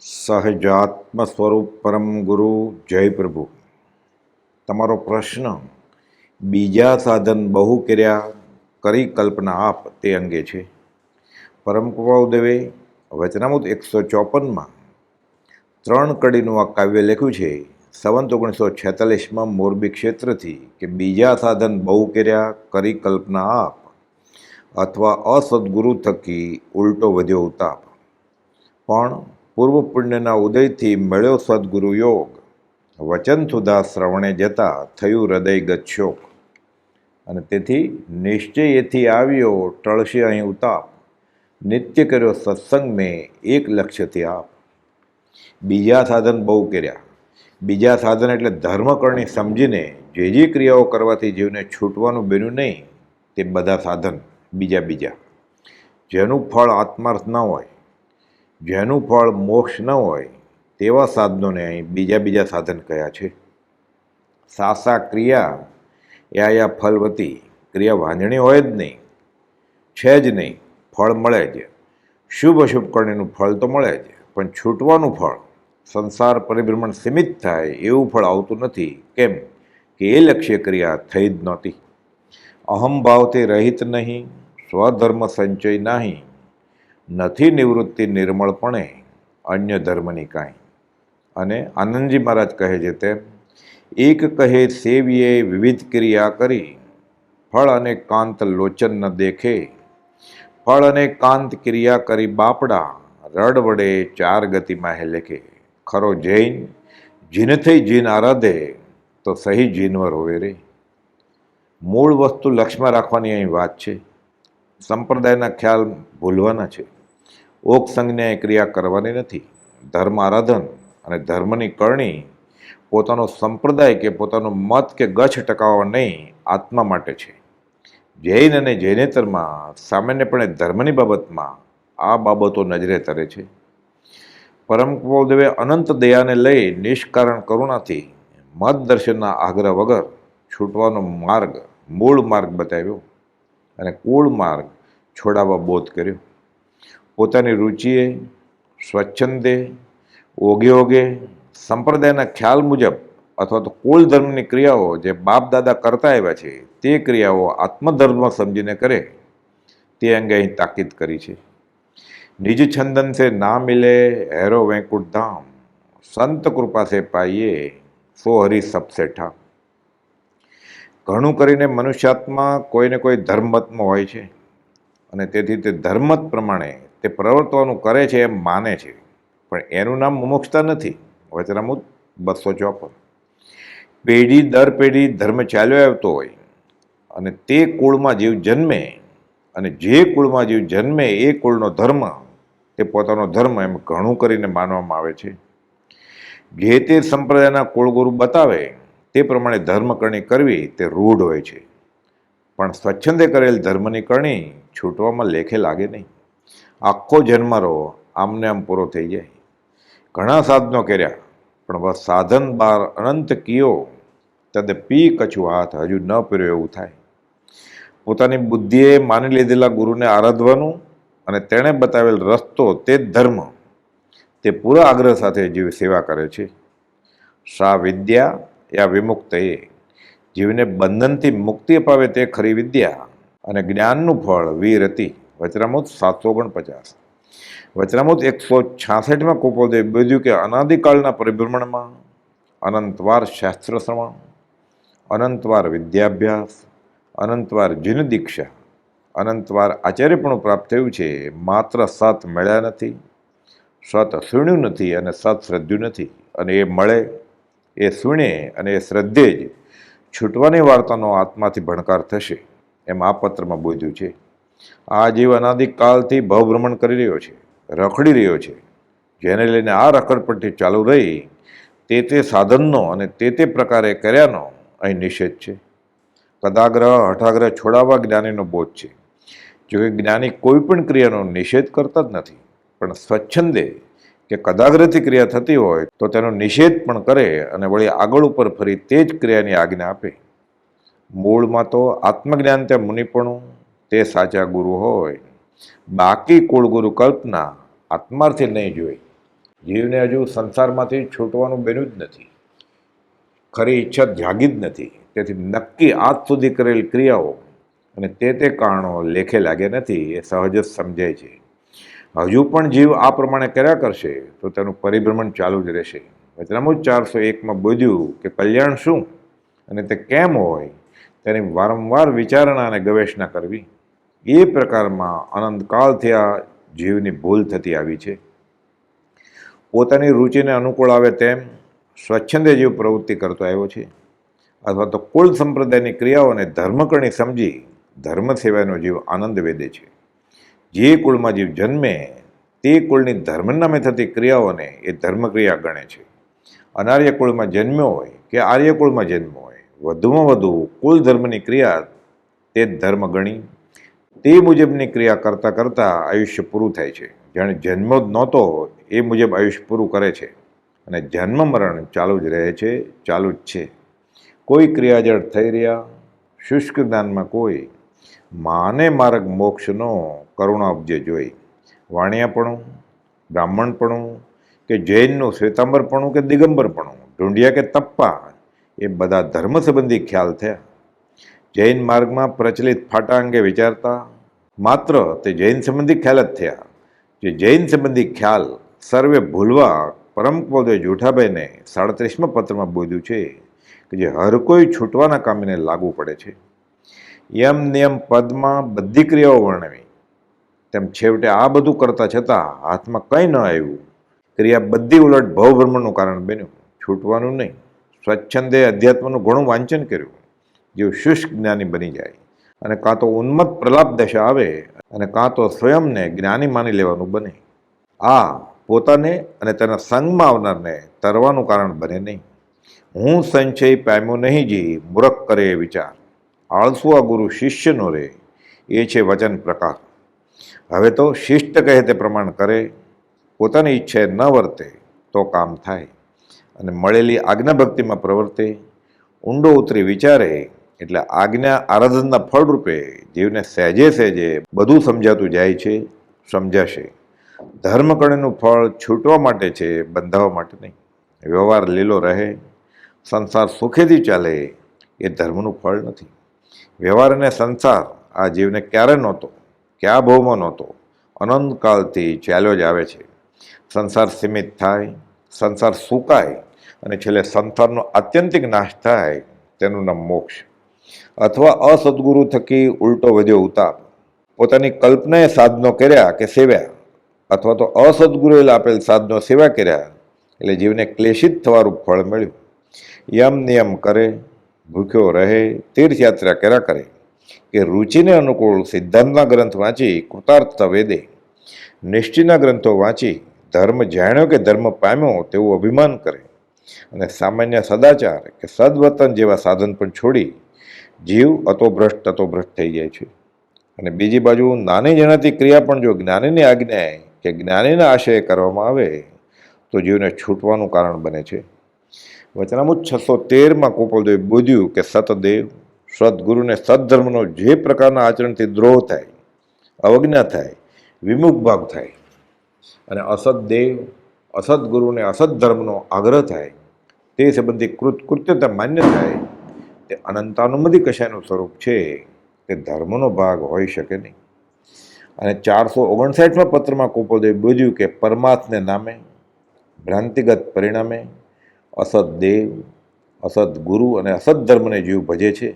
સહજાત્મ સ્વરૂપ પરમ ગુરુ જય પ્રભુ. તમારો પ્રશ્ન બીજા સાધન બહુ કર્યા કરી કલ્પના આપ તે અંગે છે. પરમ કૃપાઉદેવે વચનામૃત એકસો ચોપનમાં ત્રણ કડીનું આ કાવ્ય લખ્યું છે. સંવંત ઓગણીસો છેતાલીસમાં મોરબી ક્ષેત્રથી કે બીજા સાધન બહુ કર્યા કરી કલ્પના આપ અથવા અસદગુરુ થકી ઉલટો વધ્યો ઉતાપ. પણ પૂર્વ પુણ્યના ઉદયથી મળ્યો સદગુરુ યોગ. વચન સુધા શ્રવણે જતા થયું હૃદય ગચ્છોક. અને તેથી નિશ્ચય એથી આવ્યો ટળશે અહીં ઉતાપ. નિત્ય કર્યો સત્સંગ મેં એક લક્ષ્યથી આપ. બીજા સાધન બહુ કર્યા. બીજા સાધન એટલે ધર્મકરણી સમજીને જે જે ક્રિયાઓ કરવાથી જીવને છૂટવાનું બન્યું નહીં, તે બધા સાધન બીજા બીજા. જેનું ફળ આત્માર્થ ન હોય જેનું ફળ મોક્ષ ન હોય, તેવા સાધનોને અહીં બીજા બીજા સાધન કયા છે? સાસા ક્રિયા યા યા ફલવતી, ક્રિયા વાંધણી હોય જ નહીં, છે જ નહીં, ફળ મળે જ. શુભ અશુભ કરણીનું ફળ તો મળે જ, પણ છૂટવાનું ફળ, સંસાર પરિભ્રમણ સીમિત થાય એવું ફળ આવતું નથી. કેમ કે એ લક્ષ્ય ક્રિયા થઈ જ નહોતી. અહમભાવથી રહિત નહીં, સ્વધર્મ સંચય નહીં નથી નિવૃત્તિ નિર્મળપણે અન્ય ધર્મની કાંઈ. અને આનંદજી મહારાજ કહે છે તેમ, એક કહે સેવીએ વિવિધ ક્રિયા કરી, ફળ અને કાંત લોચન ન દેખે. ફળ અને કાંત ક્રિયા કરી બાપડા, રડ વડે ચાર ગતિમાં હે લેખે. ખરો જૈન જીનથી જીન આરાધે, તો સહી જીનવર હોવે રે. મૂળ વસ્તુ લક્ષમાં રાખવાની અહીં વાત છે. સંપ્રદાયના ખ્યાલ ભૂલવાના છે. ઓક સંજ્ઞાએ ક્રિયા કરવાની નથી. ધર્મ આરાધન અને ધર્મની કરણી પોતાનો સંપ્રદાય કે પોતાનો મત કે ગચ્છ ટકાવવા નહીં, આત્મા માટે છે. જૈન અને જૈનેતરમાં સામાન્યપણે ધર્મની બાબતમાં આ બાબતો નજરે તરે છે. પરમ કૃપાદેવે અનંત દયાને લઈ નિષ્કારણ કરુણાથી મત દર્શનના આગ્રહ વગર છૂટવાનો માર્ગ, મૂળ માર્ગ બતાવ્યો અને કુળ માર્ગ છોડાવવા બોધ કર્યો. પોતાની રુચિએ સ્વચ્છંદે, ઓગે ઓગે સંપ્રદાયના ખ્યાલ મુજબ અથવા તો કુલ ધર્મની ક્રિયાઓ જે બાપ દાદા કરતા આવ્યા છે, તે ક્રિયાઓ આત્મધર્મ સમજીને કરે, તે અંગે અહીં તાકીદ કરી છે. નિજ છંદન સે ના મિલે હેરો વૈકુંઠ ધામ, સંત કૃપા સે પાઈએ સો હરી સબસે ઘણું કરીને મનુષ્યાત્મા કોઈને કોઈ ધર્મમતમાં હોય છે અને તેથી તે ધર્મત પ્રમાણે તે પ્રવર્તવાનું કરે છે એમ માને છે. પણ એનું નામ મુમુક્ષતા નથી. વચનામુદ બસો ચોપન. પેઢી દર પેઢી ધર્મ ચાલ્યો આવતો હોય અને તે કુળમાં જીવ જન્મે અને જે કુળમાં જીવ જન્મે એ કુળનો ધર્મ તે પોતાનો ધર્મ એમ ઘણું કરીને માનવામાં આવે છે. જે તે સંપ્રદાયના કુળગુરુ બતાવે તે પ્રમાણે ધર્મ કરણી કરવી તે રૂઢ હોય છે. પણ સ્વચ્છંદે કરેલ ધર્મની કરણી છૂટવામાં લેખે લાગે નહીં. આખો જન્મ રહો, આમને આમ પૂરો થઈ જાય. ઘણા સાધનો કર્યા, પણ બસ સાધન બાર અનંત કિયો, તદ પી કછું હાથ, હજુ ન પીર્યો એવું થાય. પોતાની બુદ્ધિએ માની લીધેલા ગુરુને આરાધવાનું અને તેણે બતાવેલ રસ્તો, તે ધર્મ, તે પૂરા આગ્રહ સાથે જીવ સેવા કરે છે. સા વિદ્યા યા વિમુક્ત એ જીવને બંધનથી મુક્તિ અપાવે તે ખરી વિદ્યા અને જ્ઞાનનું ફળ વીર હતી વચરામૃત સાતસો ઓગણપચાસ. વચનામૃત એકસો છાસઠમાં કુપોદે બોધ્યું કે અનાદિકાળના પરિભ્રમણમાં અનંતવાર શાસ્ત્ર શ્રવણ, અનંતવાર વિદ્યાભ્યાસ, અનંતવાર જીન દીક્ષા, અનંતવાર આચાર્યપણું પ્રાપ્ત થયું છે. માત્ર સત મળ્યા નથી, સત શૂણ્યું નથી અને સત શ્રદ્ધ્યું નથી. અને એ મળે, એ શૂણે અને એ શ્રદ્ધે જ છૂટવાની વાર્તાનો આત્માથી ભણકાર થશે. એમ આ પત્રમાં બોધ્યું છે. આ જીવ અનાદિકાલથી ભવભ્રમણ કરી રહ્યો છે, રખડી રહ્યો છે. જેને લઈને આ રખડપટ્ટી ચાલુ રહી, તે તે સાધનનો અને તે તે પ્રકારે કર્યાનો અહીં નિષેધ છે. કદાગ્રહ હઠાગ્રહ છોડાવવા જ્ઞાનીનો બોધ છે. જોકે જ્ઞાની કોઈ પણ ક્રિયાનો નિષેધ કરતા જ નથી, પણ સ્વચ્છંદે કે કદાગ્રહથી ક્રિયા થતી હોય, તો તેનો નિષેધ પણ કરે અને વળી આગળ ઉપર ફરી તે જ ક્રિયાની આજ્ઞા આપે. મૂળમાં તો આત્મજ્ઞાન ત્યાં મુનિપણું તે સાચા ગુરુ હોય. બાકી કુળગુરુ કલ્પના આત્માર્થી નહીં જોઈ. જીવને હજુ સંસારમાંથી છૂટવાનું બન્યું જ નથી. ખરી ઈચ્છા જાગી જ નથી. તેથી નક્કી આજ સુધી કરેલ ક્રિયાઓ અને તે તે કારણો લેખે લાગે નથી, એ સહજ જ સમજાય છે. હજુ પણ જીવ આ પ્રમાણે કર્યા કરશે, તો તેનું પરિભ્રમણ ચાલુ જ રહેશે. વચનામુજ ચારસો એકમાં બોધ્યું કે કલ્યાણ શું અને તે કેમ હોય તેની વારંવાર વિચારણા અને ગવેષણા કરવી. એ પ્રકારમાં અનંતકાળથી આ જીવની ભૂલ થતી આવી છે. પોતાની રુચિને અનુકૂળ આવે તેમ સ્વચ્છંદે જીવ પ્રવૃત્તિ કરતો આવ્યો છે. અથવા તો કુલ સંપ્રદાયની ક્રિયાઓને ધર્મકરણી સમજી ધર્મ સેવાનો જીવ આનંદ વેદે છે. જે કુળમાં જીવ જન્મે તે કુળની ધર્મ નામે થતી ક્રિયાઓને એ ધર્મક્રિયા ગણે છે. અનાર્ય કુળમાં જન્મ્યો હોય કે આર્ય કુળમાં હોય, વધુમાં વધુ કુલ ધર્મની ક્રિયા તે ધર્મ ગણી તે મુજબની ક્રિયા કરતાં કરતાં આયુષ્ય પૂરું થાય છે. જાણે જન્મ જ નહોતો, એ મુજબ આયુષ્ય પૂરું કરે છે. અને જન્મ મરણ ચાલુ જ રહે છે, ચાલુ જ છે. કોઈ ક્રિયાજળ થઈ રહ્યા, શુષ્ક જ્ઞાનમાં કોઈ. માને માર્ગ મોક્ષનો કરુણા ઉપજે જોઈ. વાણિયાપણું, બ્રાહ્મણપણું, કે જૈનનું શ્વેતાંબરપણું, કે દિગંબરપણું, ઢૂંઢિયા કે તપ્પા, એ બધા ધર્મ સંબંધી ખ્યાલ થયા. જૈન માર્ગમાં પ્રચલિત ફાટા અંગે વિચારતા માત્ર તે જૈન સંબંધી ખ્યાલ જ થયા. જે જૈન સંબંધી ખ્યાલ સર્વે ભૂલવા પરમ પદે જૂઠાભાઈને સાડત્રીસમાં પત્રમાં બોધ્યું છે કે જે હર કોઈ છૂટવાના કામને લાગુ પડે છે. યમ નિયમ પદમાં બધી ક્રિયાઓ વર્ણવી. તેમ છેવટે આ બધું કરતા છતાં હાથમાં કંઈ ન આવ્યું. ક્રિયા બધી ઉલટ ભવભ્રમણનું કારણ બન્યું. છૂટવાનું નહીં. સ્વચ્છંદે અધ્યાત્મનું ઘણું વાંચન કર્યું. જેવું શુષ્ક જ્ઞાની બની જાય. અને કાં તો ઉન્મત્ત પ્રલાપ દશા આવે અને કાં તો સ્વયંને જ્ઞાની માની લેવાનું બને. આ પોતાને અને તેના સંગમાં આવનારને તરવાનું કારણ બને નહીં. હું સંચય પામ્યો નહીં જી મૂરખ કરે એ વિચાર. આળસુ આ ગુરુ શિષ્યનો રે. એ છે વચન પ્રકાર. હવે તો શિષ્ટ કહે તે પ્રમાણ કરે. પોતાની ઈચ્છાએ ન વર્તે તો કામ થાય. અને મળેલી આજ્ઞા ભક્તિમાં પ્રવર્તે. ઊંડો ઉતરી વિચારે એટલે આજ્ઞા આરાધનના ફળરૂપે જીવને સહેજે સહેજે બધું સમજાતું જાય છે, સમજાશે. ધર્મકર્ણનું ફળ છૂટવા માટે છે બંધાવવા માટે નહીં. વ્યવહાર લીલો રહે, સંસાર સુખેથી ચાલે એ ધર્મનું ફળ નથી. વ્યવહાર અને સંસાર આ જીવને ક્યારે નહોતો, ક્યાં ભાવમાં નહોતો અનંતકાળથી ચાલ્યો જ આવે છે. સંસાર સીમિત થાય, સંસાર સુકાય અને છેલ્લે સંસારનો આત્યંતિક નાશ થાય તેનું નામ મોક્ષ. અથવા અસદગુરુ થકી ઉલટો વધ્યો ઉતાપ. પોતાની કલ્પનાએ સાધનો કર્યા કે સેવ્યા, અથવા તો અસદગુરુએ આપેલ સાધનો સેવા કર્યા, એટલે જીવને ક્લેશિત થવાનું ફળ મળ્યું. યમ નિયમ કરે, ભૂખ્યો રહે, તીર્થયાત્રા કર્યા કરે, કે રુચિને અનુકૂળ સિદ્ધાંતના ગ્રંથ વાંચી કૃતાર્થ વેદે. નિષ્ઠિના ગ્રંથો વાંચી ધર્મ જાણ્યો કે ધર્મ પામ્યો તેવું અભિમાન કરે. અને સામાન્ય સદાચાર કે સદવતન જેવા સાધન પણ છોડી જીવ અતોભ્રષ્ટ તતોભ્રષ્ટ થઈ જાય છે. અને બીજી બાજુ, નાની જણાતી ક્રિયા પણ જો જ્ઞાનીની આજ્ઞાએ કે જ્ઞાનીના આશયે કરવામાં આવે, તો જીવને છૂટવાનું કારણ બને છે. વચનામુત છસો તેરમાં કોપલદેવે બોધ્યું કે સતદેવ, સદગુરુને સદધર્મનો જે પ્રકારના આચરણથી દ્રોહ થાય, અવજ્ઞા થાય, વિમુખ ભાગ થાય, અને અસદદેવ, અસદગુરુને અસદધર્મનો આગ્રહ થાય, તે સંબંધી કૃત કૃત્યતા માન્ય થાય તે અનંતાનુમતિ કશાનું સ્વરૂપ છે? તે ધર્મનો ભાગ હોઈ શકે નહીં. અને ચારસો ઓગણસાઠમાં પત્રમાં કોપોદેવ બોધ્યું કે પરમાર્થને નામે, ભ્રાંતિગત પરિણામે અસદ દેવ અસદ ગુરુ અને અસદ ધર્મને જીવ ભજે છે.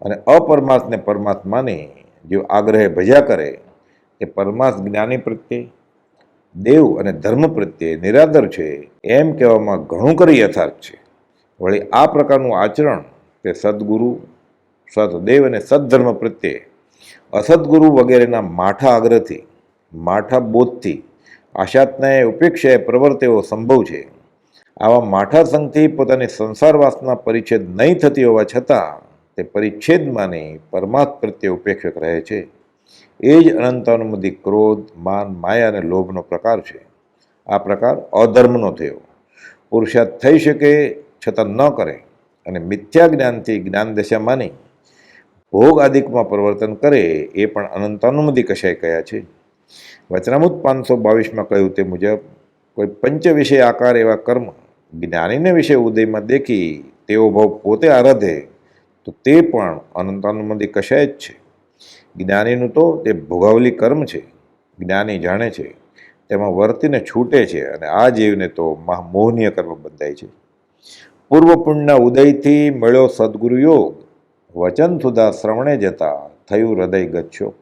અને અપરમાર્થને પરમાત્માને જીવ આગ્રહે ભજ્યા કરે એ પરમાર્થ જ્ઞાની પ્રત્યે, દેવ અને ધર્મ પ્રત્યે નિરાદર છે. એમ કહેવામાં ઘણું કરી યથાર્થ છે. વળી આ પ્રકારનું આચરણ તે સદગુરુ, સદદેવ અને સદધર્મ પ્રત્યે અસદગુરુ વગેરેના માઠા આગ્રહથી માઠા બોધથી, આશાતનાએ ઉપેક્ષાએ પ્રવર્તેવો સંભવ છે. આવા માઠા સંઘથી પોતાની સંસારવાસના પરિચ્છેદ નહીં થતી હોવા છતાં તે પરિચ્છેદમાંની માની પ્રત્યે ઉપેક્ષક રહે છે. એ જ અનંતાનુમતિ ક્રોધ, માન, માયા અને લોભનો પ્રકાર છે. આ પ્રકાર અધર્મનો થયો. પુરુષાર્થ થઈ શકે છતાં ન કરે. અને મિથ્યા જ્ઞાનથી જ્ઞાન દશા માની ભોગ આદિકમાં પ્રવર્તન કરે એ પણ અનંતાનુમતિ કશાય કયા છે? વચનામૃત પાંચસો બાવીસમાં કહ્યું તે મુજબ, કોઈ પંચ વિષય આકાર એવા કર્મ જ્ઞાનીને વિશે ઉદયમાં દેખી તેઓ ભાવ પોતે આરાધે, તો તે પણ અનંતાનુમતિ કશાય જ છે. જ્ઞાનીનું તો તે ભોગાવલી કર્મ છે, જ્ઞાની જાણે છે, તેમાં વર્તીને છૂટે છે અને આ જીવને તો મોહનીય કર્મ બંધાય છે. પૂર્વ પુણ્ય ઉદયથી મળ્યો સદગુરુ યોગ વચન સુધા શ્રવણે જતા થયું હૃદય ગચ્છોક.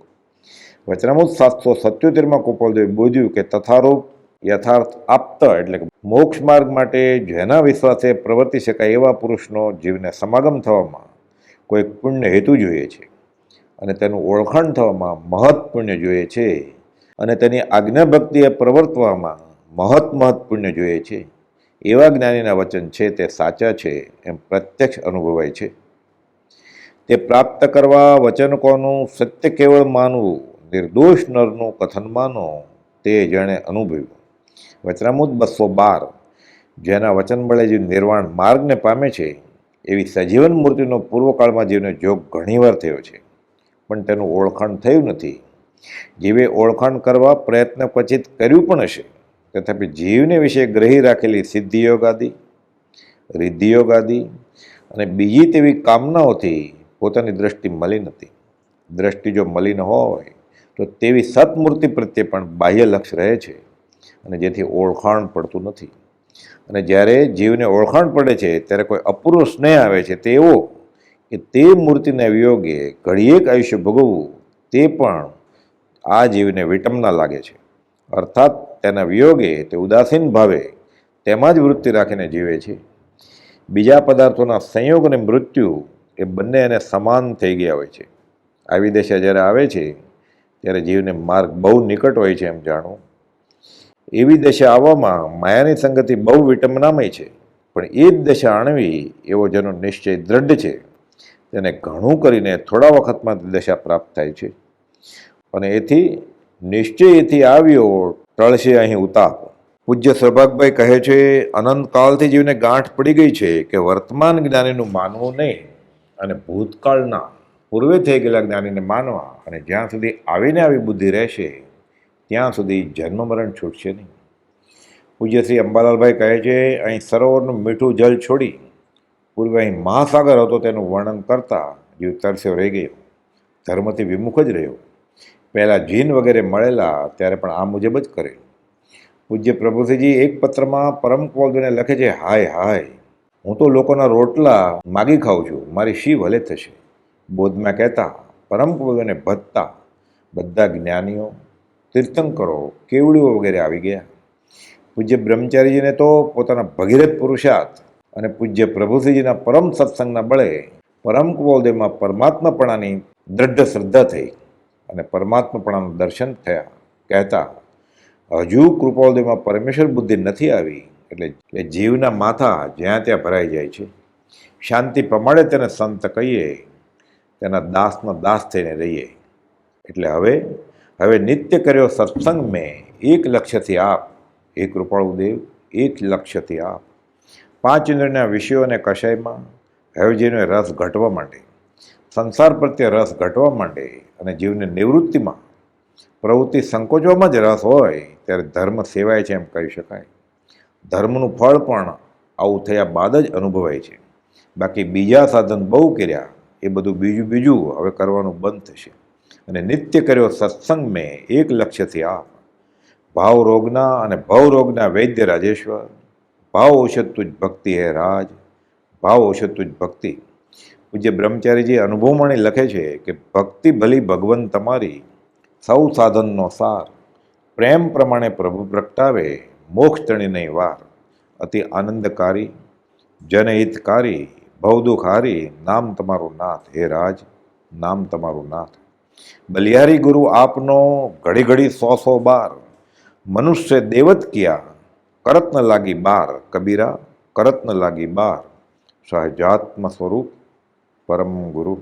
વચનામૂત સાતસો સત્યોતેરમાં ગોપાલદેવે બોધ્યું કે તથારૂપ યથાર્થ આપ્ત એટલે કે મોક્ષ માર્ગ માટે જેના વિશ્વાસે પ્રવર્તી શકાય એવા પુરુષનો જીવને સમાગમ થવામાં કોઈ પુણ્ય હેતુ જોઈએ છે અને તેનું ઓળખાણ થવામાં મહત પુણ્ય જોઈએ છે અને તેની આજ્ઞા ભક્તિએ પ્રવર્તવામાં મહત મહત પુણ્ય જોઈએ છે. એવા જ્ઞાનીના વચન છે તે સાચા છે એમ પ્રત્યક્ષ અનુભવાય છે. તે પ્રાપ્ત કરવા વચન કોનું સત્ય કેવળ માનવું, નિર્દોષ નરનું કથન માનો, તે જેણે અનુભવ્યું. વચનામૃત બસો બાર, જેના વચન બળે જે નિર્વાણ માર્ગને પામે છે, એવી સજીવન મૂર્તિનો પૂર્વકાળમાં જીવને જોગ ઘણીવાર થયો છે. પણ તેનું ઓળખાણ થયું નથી. જીવે ઓળખાણ કરવા પ્રયત્ન ક્વચિત કર્યું પણ હશે. તથાપી જીવને વિશે ગ્રહી રાખેલી સિદ્ધિયોગાદી, રિદ્ધિયોગાદી અને બીજી તેવી કામનાઓથી પોતાની દ્રષ્ટિ મળી નથી દ્રષ્ટિ જો મલિન હોય, તો તેવી સત્મૂર્તિ પ્રત્યે પણ બાહ્ય લક્ષ રહે છે અને જેથી ઓળખાણ પડતું નથી. અને જ્યારે જીવને ઓળખાણ પડે છે, ત્યારે કોઈ અપૂર્વ સ્નેહ આવે છે, તે એવો કે તે મૂર્તિના વિયોગે ઘડીએક આયુષ્ય ભોગવવું, તે પણ આ જીવને વિટમના લાગે છે. અર્થાત તેના વિયોગે તે ઉદાસીન ભાવે તેમાં જ વૃત્તિ રાખીને જીવે છે. બીજા પદાર્થોના સંયોગ અને મૃત્યુ એ બંને એને સમાન થઈ ગયા હોય છે. આવી દશા જ્યારે આવે છે, ત્યારે જીવને માર્ગ બહુ નિકટ હોય છે એમ જાણવું એવી દશા આવવામાં માયાની સંગતિ બહુ વિટંબનામય છે, પણ એ જ દશા આણવી એવો જેનો નિશ્ચય દ્રઢ છે. તેને ઘણું કરીને થોડા વખતમાં દશા પ્રાપ્ત થાય છે. અને એથી નિશ્ચય એથી આવ્યો ટળશે અહીં ઉતાપ. પૂજ્ય સૌભાગભાઈ કહે છે અનંતકાળથી જીવને ગાંઠ પડી ગઈ છે કે વર્તમાન જ્ઞાનીનું માનવું નહીં અને ભૂતકાળના પૂર્વે થઈ ગયેલા જ્ઞાનીને માનવા અને જ્યાં સુધી આવીને આવી બુદ્ધિ રહેશે, ત્યાં સુધી જન્મ મરણ છૂટશે નહીં. પૂજ્ય શ્રી અંબાલાલભાઈ કહે છે, અહીં સરોવરનું મીઠું જલ છોડી પૂર્વે અહીં મહાસાગર હતો તેનું વર્ણન કરતા જીવ તરસ્યો રહી ગયો. ધર્મથી વિમુખ જ રહ્યો. પહેલાં જીન વગેરે મળેલા ત્યારે પણ આ મુજબ જ કરેલું. પૂજ્ય પ્રભુસિંહજી એક પત્રમાં પરમ કોલદોને લખે છે, હાય હાય, હું તો લોકોના રોટલા માગી ખાઉં છું, મારી શી ભલે થશે. બોધમાં કહેતા, પરમ કોલદોને ભજતા બધા જ્ઞાનીઓ તીર્થંકરો, કેવડીઓ વગેરે આવી ગયા. પૂજ્ય બ્રહ્મચારીજીને તો પોતાના ભગીરથ પુરુષાર્થ અને પૂજ્ય પ્રભુસિંહજીના પરમ સત્સંગના બળે પરમ કુવલદેવમાં પરમાત્માપણાની દ્રઢ શ્રદ્ધા થઈ. અને પરમાત્માપણાનું દર્શન થયા, કહેતા, હજુ કૃપાલદેવમાં પરમેશ્વર બુદ્ધિ નથી આવી, એટલે જીવના માથા જ્યાં ત્યાં ભરાઈ જાય છે. શાંતિ પ્રમાણે તેને સંત કહીએ, તેના દાસનો દાસ થઈને રહીએ. એટલે હવે હવે નિત્ય કર્યો સત્સંગ મેં, એક લક્ષ્યથી આપ, હે કૃપાળુદેવ, એક લક્ષ્યથી આપ. પાંચ ઇન્દ્રના વિષયો અને કષાયમાં હવે જેનો રસ ઘટવા માટે. સંસાર પ્રત્યે રસ ઘટવા માંડે અને જીવને નિવૃત્તિમાં પ્રવૃત્તિ સંકોચવામાં જ રસ હોય ત્યારે ધર્મ સેવાય છે એમ કહી શકાય. ધર્મનું ફળ પણ આવું થયા બાદ જ અનુભવાય છે. બાકી બીજા સાધન બહુ કર્યા, એ બધું બીજું બીજું હવે કરવાનું બંધ થશે. અને નિત્ય કર્યો સત્સંગ મેં એક લક્ષ્યથી આપ. ભાવ રોગના અને ભવ રોગના વૈદ્ય રાજેશ્વર. ભાવ ઔષધ તુજ ભક્તિ હે રાજ. ભાવ ઔષધ તુજ ભક્તિ પૂજ્ય બ્રહ્મચારીજી અનુભવમણી લખે છે કે ભક્તિ ભલી ભગવન તમારી, સૌ સાધનનો સાર. પ્રેમ પ્રમાણે પ્રભુ પ્રગટાવે, મોક્ષ તણી નહીં વાર. અતિ આનંદકારી, જનહિતકારી, ભવદુખારી, નામ તમારું નાથ. હે રાજ, નામ તમારું નાથ. બલિહારી ગુરુ આપનો ઘડી ઘડી સો સો બાર. મનુષ્ય દેવત કિયા? કરત ન લાગી બાર. કબીરા કરત ન લાગી બાર. સહજાત્મ સ્વરૂપ પરમ ગુરુ